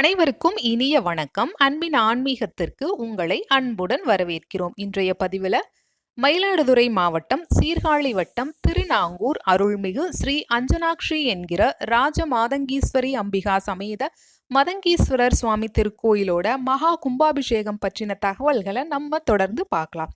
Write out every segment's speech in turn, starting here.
அனைவருக்கும் இனிய வணக்கம். அன்பின் ஆன்மீகத்திற்கு உங்களை அன்புடன் வரவேற்கிறோம். இன்றைய பதிவில் மயிலாடுதுறை மாவட்டம் சீர்காழி வட்டம் திருநாங்கூர் அருள்மிகு ஸ்ரீ அஞ்சனாக்ஷி என்கிற ராஜ மாதங்கீஸ்வரி அம்பிகா சமேத மதங்கீஸ்வரர் சுவாமி திருக்கோயிலோட மகா கும்பாபிஷேகம் பற்றின தகவல்களை நம்ம தொடர்ந்து பார்க்கலாம்.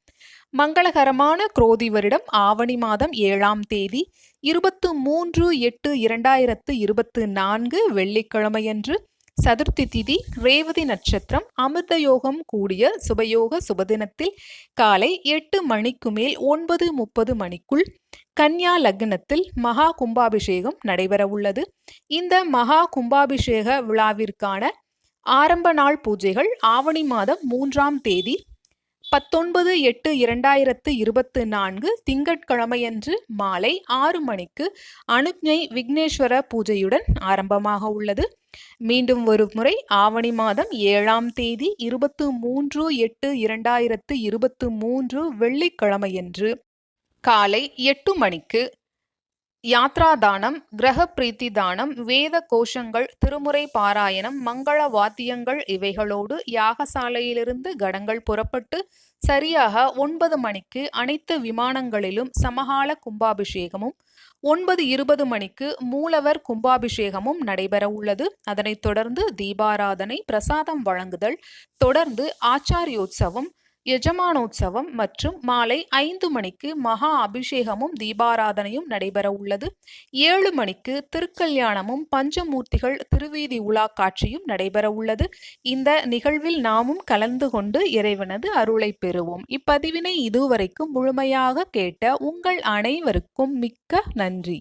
மங்களகரமான குரோதி வருடம் ஆவணி மாதம் ஏழாம் தேதி இருபத்து மூன்று எட்டு இரண்டாயிரத்து இருபத்து நான்கு வெள்ளிக்கிழமையன்று சதுர்த்தி திதி ரேவதி நட்சத்திரம் அமிர்த யோகம் கூடிய சுபயோக சுபதினத்தில் காலை எட்டு மணிக்கு மேல் ஒன்பது முப்பது மணிக்குள் கன்யா லக்னத்தில் மகா கும்பாபிஷேகம் நடைபெற உள்ளது. இந்த மகா கும்பாபிஷேக விழாவிற்கான ஆரம்ப நாள் பூஜைகள் ஆவணி மாதம் மூன்றாம் தேதி பத்தொன்பது எட்டு இரண்டாயிரத்து இருபத்து நான்கு திங்கட்கிழமையன்று மாலை ஆறு மணிக்கு அனுஜை விக்னேஸ்வர பூஜையுடன் ஆரம்பமாக உள்ளது. மீண்டும் ஒரு முறை ஆவணி மாதம் ஏழாம் தேதி இருபத்து மூன்று எட்டு இரண்டாயிரத்து இருபத்து மூன்று வெள்ளிக்கிழமையன்று காலை எட்டு மணிக்கு யாத்ரா தானம் கிரக பிரீத்தி தானம் வேத கோஷங்கள் திருமுறை பாராயணம் மங்கள வாத்தியங்கள் இவைகளோடு யாகசாலையிலிருந்து கடங்கள் புறப்பட்டு சரியாக ஒன்பது மணிக்கு அனைத்து விமானங்களிலும் சமகால கும்பாபிஷேகமும் ஒன்பது இருபது மணிக்கு மூலவர் கும்பாபிஷேகமும் நடைபெற உள்ளது. அதனைத் தொடர்ந்து தீபாராதனை பிரசாதம் வழங்குதல் தொடர்ந்து ஆச்சாரியோத்சவம் யஜமானோத்சவம் மற்றும் மாலை ஐந்து மணிக்கு மகா அபிஷேகமும் தீபாராதனையும் நடைபெற உள்ளது. ஏழு மணிக்கு திருக்கல்யாணமும் பஞ்சமூர்த்திகள் திருவீதி உலா காட்சியும் நடைபெற உள்ளது. இந்த நிகழ்வில் நாமும் கலந்து கொண்டு இறைவனது அருளை பெறுவோம். இப்பதிவினை இதுவரைக்கும் முழுமையாக கேட்ட உங்கள் அனைவருக்கும் மிக்க நன்றி.